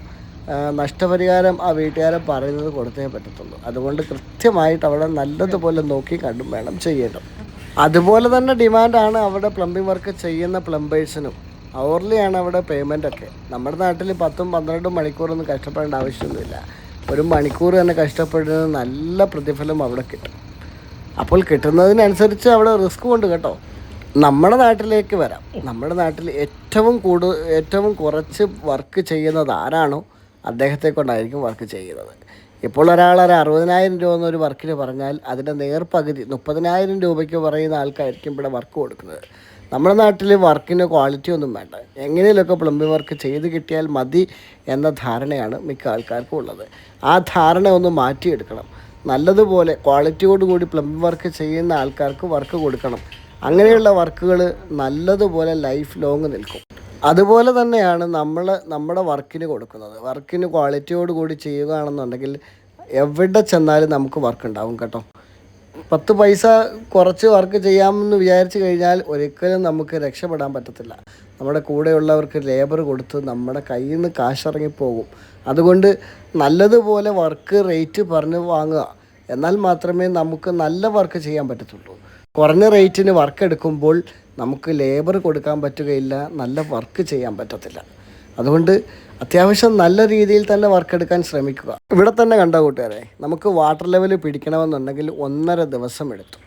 നഷ്ടപരിഹാരം ആ വീട്ടുകാരൻ പറയുന്നത് കൊടുത്തേ പറ്റത്തുള്ളൂ. അതുകൊണ്ട് കൃത്യമായിട്ട് അവിടെ നല്ലതുപോലെ നോക്കി കണ്ടും വേണം ചെയ്യേണ്ടത്. അതുപോലെ തന്നെ ഡിമാൻഡാണ് അവിടെ പ്ലംബിംഗ് വർക്ക് ചെയ്യുന്ന പ്ലംബേഴ്സിനും അവർലിയാണ് അവിടെ പേയ്മെന്റ് ഒക്കെ. നമ്മുടെ നാട്ടിൽ പത്തും പന്ത്രണ്ടും മണിക്കൂറൊന്നും കഷ്ടപ്പെടേണ്ട ആവശ്യമൊന്നുമില്ല. ഒരു മണിക്കൂർ തന്നെ കഷ്ടപ്പെടുന്നത് നല്ല പ്രതിഫലം അവിടെ കിട്ടും. അപ്പോൾ കിട്ടുന്നതിനനുസരിച്ച് അവിടെ റിസ്ക് ഉണ്ട് കേട്ടോ. നമ്മുടെ നാട്ടിലേക്ക് വരാം. നമ്മുടെ നാട്ടിൽ ഏറ്റവും കൂടുതൽ ഏറ്റവും കുറച്ച് വർക്ക് ചെയ്യുന്നത് ആരാണോ? അദ്ദേഹത്തെ കൊണ്ടായിരിക്കും വർക്ക് ചെയ്യുന്നത്. ഇപ്പോൾ ഒരാൾ ഒരു അറുപതിനായിരം രൂപ എന്നൊരു വർക്കിന് പറഞ്ഞാൽ അതിന്റെ നേർപകുതി മുപ്പതിനായിരം രൂപയ്ക്ക് പറയുന്ന ആൾക്കായിരിക്കും ഇവിടെ വർക്ക് കൊടുക്കുന്നത്. നമ്മുടെ നാട്ടിൽ വർക്കിന് ക്വാളിറ്റി ഒന്നും വേണ്ട. എങ്ങനെയൊക്കെ പ്ലംബിംഗ് വർക്ക് ചെയ്ത് കിട്ടിയാൽ മതി എന്ന ധാരണയാണ് മിക്ക ആൾക്കാർക്കും ഉള്ളത്. ആ ധാരണ ഒന്ന് മാറ്റിയെടുക്കണം. നല്ലതുപോലെ ക്വാളിറ്റിയോടുകൂടി പ്ലംബിംഗ് വർക്ക് ചെയ്യുന്ന ആൾക്കാർക്ക് വർക്ക് കൊടുക്കണം. അങ്ങനെയുള്ള വർക്കുകൾ നല്ലതുപോലെ ലൈഫ് ലോങ് നിൽക്കും. അതുപോലെ തന്നെയാണ് നമ്മൾ നമ്മുടെ വർക്കിന് കൊടുക്കുന്നത്. വർക്കിന് ക്വാളിറ്റിയോട് കൂടി ചെയ്യുകയാണെന്നുണ്ടെങ്കിൽ എവിടെ ചെന്നാലും നമുക്ക് വർക്ക് ഉണ്ടാവും കേട്ടോ. പത്ത് പൈസ കുറച്ച് വർക്ക് ചെയ്യാമെന്ന് വിചാരിച്ചു കഴിഞ്ഞാൽ ഒരിക്കലും നമുക്ക് രക്ഷപ്പെടാൻ പറ്റത്തില്ല. നമ്മുടെ കൂടെയുള്ളവർക്ക് ലേബർ കൊടുത്ത് നമ്മുടെ കയ്യിൽ നിന്ന് കാശിറങ്ങിപ്പോകും അതുകൊണ്ട് നല്ലതുപോലെ വർക്ക് റേറ്റ് പറഞ്ഞ് വാങ്ങുക. എന്നാൽ മാത്രമേ നമുക്ക് നല്ല വർക്ക് ചെയ്യാൻ പറ്റത്തുള്ളൂ. കുറഞ്ഞ റേറ്റിന് വർക്ക് എടുക്കുമ്പോൾ നമുക്ക് ലേബർ കൊടുക്കാൻ പറ്റുകയില്ല നല്ല വർക്ക് ചെയ്യാൻ പറ്റത്തില്ല. അതുകൊണ്ട് അത്യാവശ്യം നല്ല രീതിയിൽ തന്നെ വർക്ക് എടുക്കാൻ ശ്രമിക്കുക. ഇവിടെ തന്നെ കണ്ട കൂട്ടുകാരെ നമുക്ക് വാട്ടർ ലെവൽ പിടിക്കണമെന്നുണ്ടെങ്കിൽ ഒന്നര ദിവസം എടുത്തു.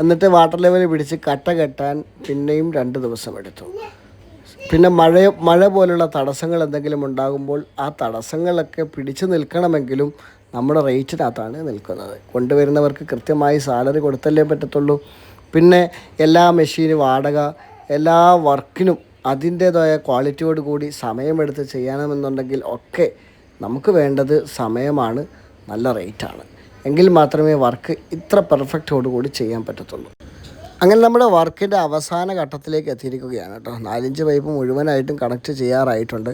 എന്നിട്ട് വാട്ടർ ലെവൽ പിടിച്ച് കട്ട കെട്ടാൻ പിന്നെയും രണ്ട് ദിവസം എടുത്തു. പിന്നെ മഴ മഴ പോലുള്ള തടസ്സങ്ങൾ എന്തെങ്കിലും ഉണ്ടാകുമ്പോൾ ആ തടസ്സങ്ങളൊക്കെ പിടിച്ചു നിൽക്കണമെങ്കിലും നമ്മുടെ റേറ്റിനകത്താണ് നിൽക്കുന്നത്. കൊണ്ടുവരുന്നവർക്ക് കൃത്യമായി സാലറി കൊടുത്തല്ലേ പറ്റത്തുള്ളൂ. പിന്നെ എല്ലാ മെഷീനും വാടക എല്ലാ വർക്കിനും അതിന്റേതായ ക്വാളിറ്റിയോട് കൂടി സമയമെടുത്ത് ചെയ്യണമെന്നുണ്ടെങ്കിൽ ഒക്കെ നമുക്ക് വേണ്ടത് സമയമാണ് നല്ല റേറ്റാണ് എങ്കിൽ മാത്രമേ വർക്ക് ഇത്ര പെർഫെക്റ്റോടുകൂടി ചെയ്യാൻ പറ്റത്തുള്ളൂ. അങ്ങനെ നമ്മുടെ വർക്കിന്റെ അവസാന ഘട്ടത്തിലേക്ക് എത്തിയിരിക്കുകയാണ് കേട്ടോ. നാലിഞ്ച് പൈപ്പ് മുഴുവനായിട്ടും കണക്ട് ചെയ്യാറായിട്ടുണ്ട്.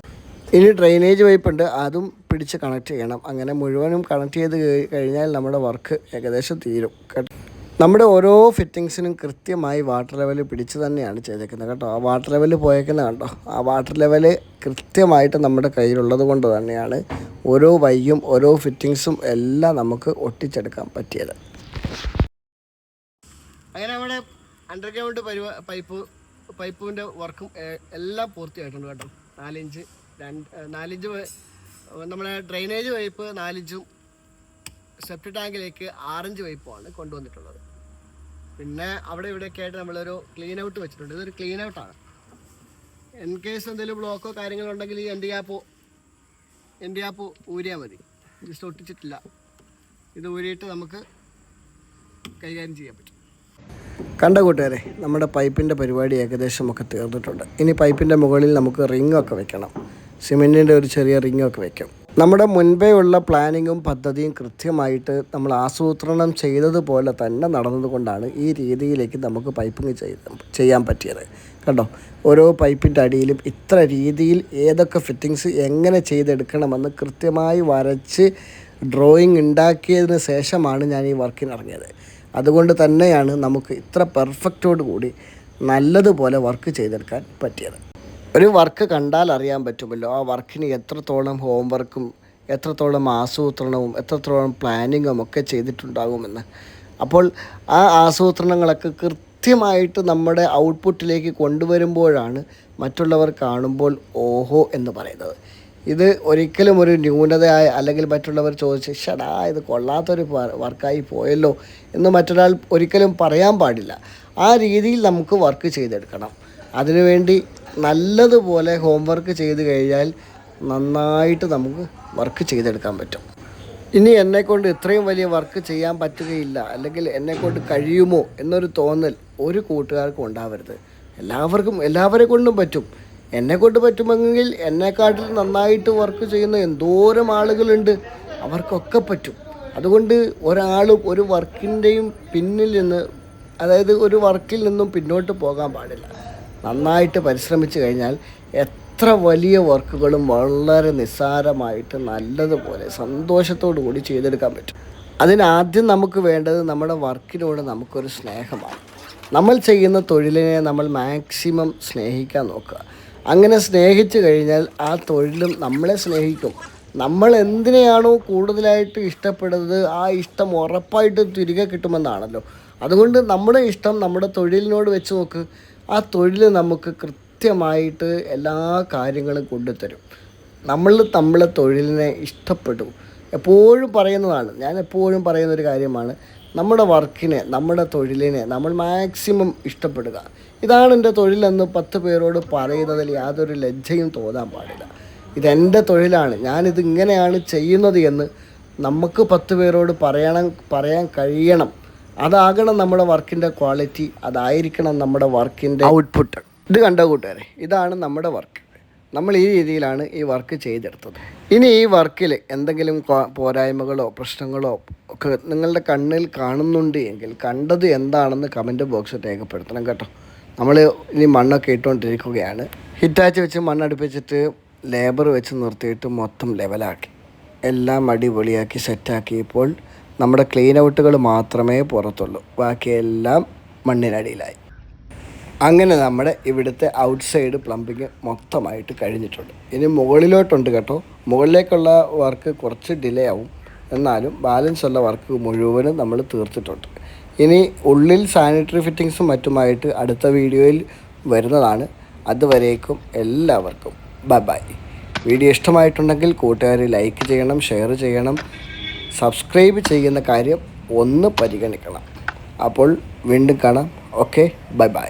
ഇനി ഡ്രെയിനേജ് പൈപ്പ് ഉണ്ട്. അതും പിടിച്ച് കണക്ട് ചെയ്യണം. അങ്ങനെ മുഴുവനും കണക്ട് ചെയ്ത് കഴിഞ്ഞാൽ നമ്മുടെ വർക്ക് ഏകദേശം തീരും. നമ്മുടെ ഓരോ ഫിറ്റിങ്സിനും കൃത്യമായി വാട്ടർ ലെവൽ പിടിച്ച് തന്നെയാണ് ചെയ്തേക്കുന്നത്. കേട്ടോ? ആ വാട്ടർ ലെവൽ പോയേക്കുന്നത് കണ്ടോ? ആ വാട്ടർ ലെവൽ കൃത്യമായിട്ട് നമ്മുടെ കയ്യിലുള്ളത് കൊണ്ട് തന്നെയാണ് ഓരോ വൈയും ഓരോ ഫിറ്റിങ്സും എല്ലാം നമുക്ക് ഒട്ടിച്ചെടുക്കാൻ പറ്റിയത്. അങ്ങനെ നമ്മുടെ അണ്ടർഗ്രൗണ്ട് പൈപ്പ് പൈപ്പിന്റെ വർക്കും എല്ലാം പൂർത്തിയായിട്ടുണ്ട് കേട്ടോ. നാലിഞ്ച് രണ്ട് നാലിഞ്ച് നമ്മുടെ ഡ്രെയിനേജ് പൈപ്പ് നാലിഞ്ചും സെപ്റ്റ് ടാങ്കിലേക്ക് ആറഞ്ച് പൈപ്പുമാണ് കൊണ്ടുവന്നിട്ടുള്ളത്. പിന്നെ അവിടെ ഇവിടെയൊക്കെ ആയിട്ട് നമ്മളൊരു ക്ലീൻ ഔട്ട് വെച്ചിട്ടുണ്ട്. ഇതൊരു ക്ലീൻ ഔട്ടാണ് ഇൻ കേസ് എന്തെങ്കിലും ബ്ലോക്കോ കാര്യങ്ങളോ ഉണ്ടെങ്കിൽ ഈ എന്റെ ആപ്പ് എന്റെ ആപ്പ് ഊരിയാൽ മതി. ജസ്റ്റ് ഒട്ടിച്ചിട്ടില്ല ഇത് ഊരിയിട്ട് നമുക്ക് കൈകാര്യം ചെയ്യാൻ പറ്റും. കണ്ട കൂട്ടുകാരെ നമ്മുടെ പൈപ്പിന്റെ പരിപാടി ഏകദേശം ഒക്കെ തീർന്നിട്ടുണ്ട്. ഇനി പൈപ്പിന്റെ മുകളിൽ നമുക്ക് റിങ്ങൊക്കെ വെക്കണം. സിമെന്റിന്റെ ഒരു ചെറിയ റിങ്ങൊക്കെ വയ്ക്കും നമ്മുടെ മുൻപേ ഉള്ള പ്ലാനിങ്ങും പദ്ധതിയും കൃത്യമായിട്ട് നമ്മൾ ആസൂത്രണം ചെയ്തതുപോലെ തന്നെ നടന്നതുകൊണ്ടാണ് ഈ രീതിയിലേക്ക് നമുക്ക് പൈപ്പിംഗ് ചെയ്ത് ചെയ്യാൻ പറ്റിയത്. കണ്ടോ? ഓരോ പൈപ്പിന്റെ അടിയിലും ഇത്ര രീതിയിൽ ഏതൊക്കെ ഫിറ്റിങ്സ് എങ്ങനെ ചെയ്തെടുക്കണമെന്ന് കൃത്യമായി വരച്ച് ഡ്രോയിങ് ഉണ്ടാക്കിയതിന് ശേഷമാണ് ഞാൻ ഈ വർക്കിന് ഇറങ്ങിയത്. അതുകൊണ്ട് തന്നെയാണ് നമുക്ക് ഇത്ര പെർഫെക്റ്റോട് കൂടി നല്ലതുപോലെ വർക്ക് ചെയ്തെടുക്കാൻ പറ്റിയത്. ഒരു വർക്ക് കണ്ടാൽ അറിയാൻ പറ്റുമല്ലോ. ആ വർക്കിന് എത്രത്തോളം ഹോംവർക്കും എത്രത്തോളം ആസൂത്രണവും എത്രത്തോളം പ്ലാനിങ്ങും ഒക്കെ ചെയ്തിട്ടുണ്ടാകുമെന്ന്. അപ്പോൾ ആ ആസൂത്രണങ്ങളൊക്കെ കൃത്യമായിട്ട് നമ്മുടെ ഔട്ട്പുട്ടിലേക്ക് കൊണ്ടുവരുമ്പോഴാണ് മറ്റുള്ളവർ കാണുമ്പോൾ ഓഹോ എന്ന് പറയുന്നത്. ഇത് ഒരിക്കലും ഒരു ന്യൂനതയായ അല്ലെങ്കിൽ മറ്റുള്ളവർ ചോദിച്ച് ഷടാ ഇത് കൊള്ളാത്തൊരു വർക്കായി പോയല്ലോ എന്ന് മറ്റൊരാൾ ഒരിക്കലും പറയാൻ പാടില്ല. ആ രീതിയിൽ നമുക്ക് വർക്ക് ചെയ്തെടുക്കണം. അതിനുവേണ്ടി നല്ലതുപോലെ ഹോംവർക്ക് ചെയ്ത് കഴിഞ്ഞാൽ നന്നായിട്ട് നമുക്ക് വർക്ക് ചെയ്തെടുക്കാൻ പറ്റും. ഇനി എന്നെക്കൊണ്ട് ഇത്രയും വലിയ വർക്ക് ചെയ്യാൻ പറ്റുകയില്ല അല്ലെങ്കിൽ എന്നെക്കൊണ്ട് കഴിയുമോ എന്നൊരു തോന്നൽ ഒരു കൂട്ടുകാർക്കും ഉണ്ടാവരുത്. എല്ലാവർക്കും എല്ലാവരെ കൊണ്ടും പറ്റും. എന്നെ കൊണ്ട് പറ്റുമെങ്കിൽ എന്നെക്കാട്ടിൽ നന്നായിട്ട് വർക്ക് ചെയ്യുന്ന എന്തോരം ആളുകളുണ്ട് അവർക്കൊക്കെ പറ്റും. അതുകൊണ്ട് ഒരാളും ഒരു വർക്കിന്റെയും പിന്നിൽ നിന്ന് അതായത് ഒരു വർക്കിൽ നിന്നും പിന്നോട്ട് പോകാൻ പാടില്ല. നന്നായിട്ട് പരിശ്രമിച്ചു കഴിഞ്ഞാൽ എത്ര വലിയ വർക്കുകളും വളരെ നിസ്സാരമായിട്ട് നല്ലതുപോലെ സന്തോഷത്തോടു കൂടി ചെയ്തെടുക്കാൻ പറ്റും. അതിനാദ്യം നമുക്ക് വേണ്ടത് നമ്മുടെ വർക്കിനോട് നമുക്കൊരു സ്നേഹമാണ്. നമ്മൾ ചെയ്യുന്ന തൊഴിലിനെ നമ്മൾ മാക്സിമം സ്നേഹിക്കാൻ നോക്കുക. അങ്ങനെ സ്നേഹിച്ചു കഴിഞ്ഞാൽ ആ തൊഴിലും നമ്മളെ സ്നേഹിക്കും. നമ്മൾ എന്തിനെയാണോ കൂടുതലായിട്ട് ഇഷ്ടപ്പെടുന്നത് ആ ഇഷ്ടം ഉറപ്പായിട്ട് തിരികെ കിട്ടുമെന്നാണല്ലോ. അതുകൊണ്ട് നമ്മുടെ ഇഷ്ടം നമ്മുടെ തൊഴിലിനോട് വെച്ച് നോക്ക്. ആ തൊഴിൽ നമുക്ക് കൃത്യമായിട്ട് എല്ലാ കാര്യങ്ങളും കൊണ്ടുതരും. നമ്മൾ നമ്മളെ തൊഴിലിനെ ഇഷ്ടപ്പെടും. എപ്പോഴും പറയുന്നതാണ് ഞാൻ എപ്പോഴും പറയുന്ന ഒരു കാര്യമാണ് നമ്മുടെ വർക്കിനെ നമ്മുടെ തൊഴിലിനെ നമ്മൾ മാക്സിമം ഇഷ്ടപ്പെടുക. ഇതാണ് എന്റെ തൊഴിലെന്ന് പത്ത് പേരോട് പറയുന്നതിൽ യാതൊരു ലജ്ജയും തോന്നാൻ പാടില്ല. ഇതെന്റെ തൊഴിലാണ് ഞാനിത് ഇങ്ങനെയാണ് ചെയ്യുന്നത് എന്ന് നമുക്ക് പത്ത് പേരോട് പറയണം പറയാൻ കഴിയണം. അതാകണം നമ്മുടെ വർക്കിന്റെ ക്വാളിറ്റി അതായിരിക്കണം നമ്മുടെ വർക്കിന്റെ ഔട്ട്പുട്ട് ഇത് കണ്ട കൂട്ടുകാരെ? ഇതാണ് നമ്മുടെ വർക്ക്. നമ്മൾ ഈ രീതിയിലാണ് ഈ വർക്ക് ചെയ്തെടുത്തത്. ഇനി ഈ വർക്കിൽ എന്തെങ്കിലും പോരായ്മകളോ പ്രശ്നങ്ങളോ ഒക്കെ നിങ്ങളുടെ കണ്ണിൽ കാണുന്നുണ്ട് എങ്കിൽ കണ്ടത് എന്താണെന്ന് കമന്റ് ബോക്സിൽ രേഖപ്പെടുത്തണം കേട്ടോ. നമ്മൾ ഇനി മണ്ണൊക്കെ ഇട്ടുകൊണ്ടിരിക്കുകയാണ്. ഹിറ്റാച്ച് വെച്ച് മണ്ണടുപ്പിച്ചിട്ട് ലേബർ വെച്ച് നിർത്തിയിട്ട് മൊത്തം ലെവലാക്കി എല്ലാം അടിപൊളിയാക്കി സെറ്റാക്കിയപ്പോൾ നമ്മുടെ ക്ലീൻ ഔട്ടുകൾ മാത്രമേ പുറത്തുള്ളൂ. ബാക്കിയെല്ലാം മണ്ണിനടിയിലായി. അങ്ങനെ നമ്മുടെ ഇവിടുത്തെ ഔട്ട്സൈഡ് പ്ലംബിങ് മൊത്തമായിട്ട് കഴിഞ്ഞിട്ടുണ്ട്. ഇനി മുകളിലോട്ടുണ്ട് കേട്ടോ. മുകളിലേക്കുള്ള വർക്ക് കുറച്ച് ഡിലേ ആവും. എന്നാലും ബാലൻസ് ഉള്ള വർക്ക് മുഴുവനും നമ്മൾ തീർത്തിട്ടുണ്ട്. ഇനി ഉള്ളിൽ സാനിറ്ററി ഫിറ്റിങ്സും മറ്റുമായിട്ട് അടുത്ത വീഡിയോയിൽ വരുന്നതാണ്. അതുവരേക്കും എല്ലാവർക്കും ബൈ ബൈ വീഡിയോ ഇഷ്ടമായിട്ടുണ്ടെങ്കിൽ കൂട്ടുകാർ ലൈക്ക് ചെയ്യണം ഷെയർ ചെയ്യണം. സബ്സ്ക്രൈബ് ചെയ്യുന്ന കാര്യം ഒന്ന് പരിഗണിക്കണം. അപ്പോൾ വീണ്ടും കാണാം. Okay bye bye